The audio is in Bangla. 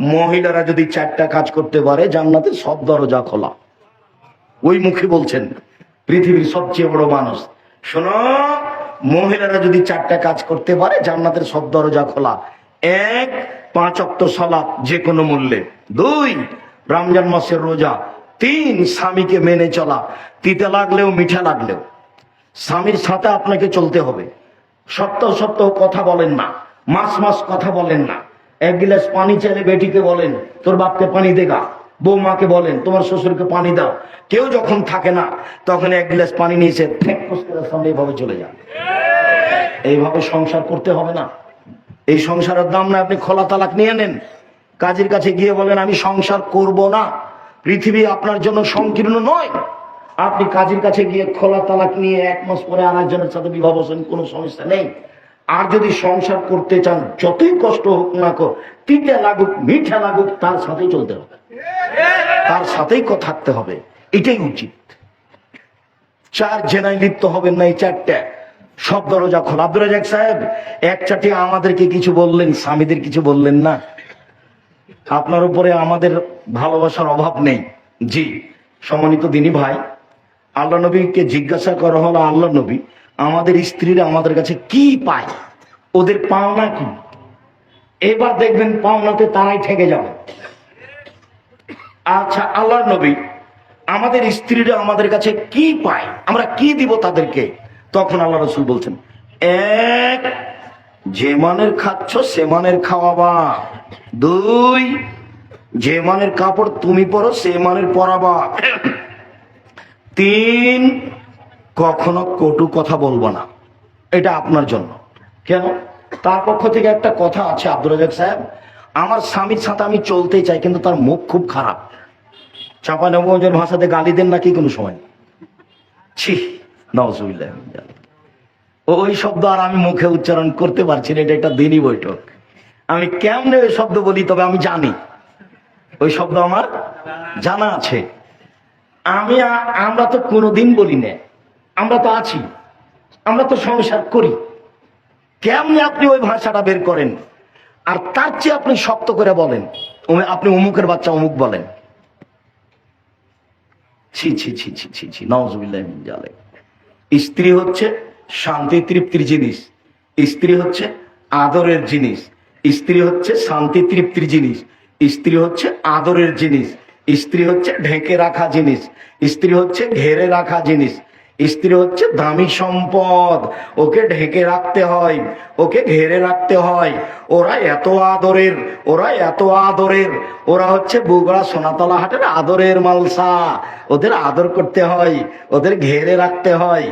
মহিলারা যদি চারটা কাজ করতে পারে, জান্নাতের সব দরজা খোলা। ওই মুখে বলছেন, পৃথিবীর সবচেয়ে বড় মানুষ। শোনো, মহিলারা যদি চারটা কাজ করতে পারে, জান্নাতের সব দরজা খোলা। এক, পাঁচ অক্ত সলাপ যে কোনো মূল্যে। দুই, রমজান মাসের রোজা। তিন, স্বামীকে মেনে চলা। তিতে লাগলেও মিঠা লাগলেও। স্বামীর সাথে আপনাকে চলতে হবে। সত্য সত্য কথা বলেন না। মাস মাস কথা বলেন না। এক গিলাস পানি চাইলে বেটিকে বলেন, তোর বাপকে পানি দেগা বৌমাকে বলেন, তোমার শ্বশুরকে পানি দাও। কেউ যখন থাকে না, তখন এক গিলাস পানি নিয়েছে এইভাবে চলে যান। এইভাবে সংসার করতে হবে না। এই সংসারের দাম না, আপনি খোলা তালাক নিয়ে নেন। কাজের কাছে গিয়ে বলেন, আমি সংসার করব না। পৃথিবী আপনার জন্য সংকীর্ণ নয়। আপনি কাজের কাছে গিয়ে খোলা তালাক নিয়ে এক মাস পরে আরেকজনের সাথে বিবাহ বসেন, কোনো সমস্যা নেই। আর যদি সংসার করতে চান, যতই কষ্ট হোক না কো, তিতে লাগুক, মিঠা লাগুক, তার সাথেই চলতে হবে। তার সাথেই থাকতে হবে। এটাই উচিত। চার জেনায় লিপ্ত হবেন না এই চারটা। সব দরজা খোলা। আব্দুল রাজাক সাহেব, এক চাটি আমাদেরকে কিছু বললেন, স্বামীদের কিছু বললেন না? আপনার উপরে আমাদের ভালোবাসার অভাব নেই। জি, সম্মানিত দিনী ভাই, আল্লাহ নবীকে জিজ্ঞাসা করা হলো আল্লাহ নবী। আমাদের স্ত্রীরা আমাদের কাছে কি পায়? ওদের পাওনা কি? এবার দেখবেন পাওনাতে তারাই ঠেকে যাবে। আচ্ছা আল্লাহ নবী, আমাদের স্ত্রীরা আমাদের কাছে কি পায়? আমরা কি দিব তাদেরকে? তখন আল্লাহ রসুল বলছেন, এক, যে মানের খাচ্ছ সে মানের খাওয়াবা। দুই, যে মানের কাপড় তুমি পরো সে মানের পরাবা। তিন কখনো কটু কথা বলব না। এটা আপনার জন্য। কেন? তার পক্ষ থেকে একটা কথা আছে আব্দুল রাজাক সাহেব। আমার স্বামীর সাথে আমি চলতে চাই, কিন্তু তার মুখ খুব খারাপ। চাপা নবগঞ্জের ভাষাতে গালি দেন নাকি কোনো সময়? ছি নজুবিল্লাহ ওই শব্দ আর আমি মুখে উচ্চারণ করতে পারছি না, এটা একটা দিনই বৈঠক। আমি কেমনে ওই শব্দ বলি, তবে আমি জানি। ওই শব্দ আমার জানা আছে। আমি আমরা তো কোনোদিন বলি না আমরা তো আছি, আমরা তো সংসার করি। কেমনি আপনি ওই ভাষাটা বের করেন? আর তার চেয়ে আপনি শক্ত করে বলেন। আপনি অমুকের বাচ্চা অমুক বলেন। ছি ছি ছি ছি ছি ছি নওয়াজবিল্লাহ স্ত্রী হচ্ছে শান্তি তৃপ্তির জিনিস। স্ত্রী হচ্ছে আদরের জিনিস। স্ত্রী হচ্ছে শান্তি তৃপ্তির জিনিস। স্ত্রী হচ্ছে আদরের জিনিস। স্ত্রী হচ্ছে ঢেকে রাখা জিনিস। স্ত্রী হচ্ছে ঘেরে রাখা জিনিস। স্ত্রী হচ্ছে দামি সম্পদ। ওকে ঢেকে রাখতে হয়, ওকে ঘেরে রাখতে হয়। ওরা এত আদরের, ওরা এত আদরের। ওরা হচ্ছে বুগড়া সোনাতলা হাটের আদরের মালসা। ওদের আদর করতে হয়, ওদের ঘেরে রাখতে হয়।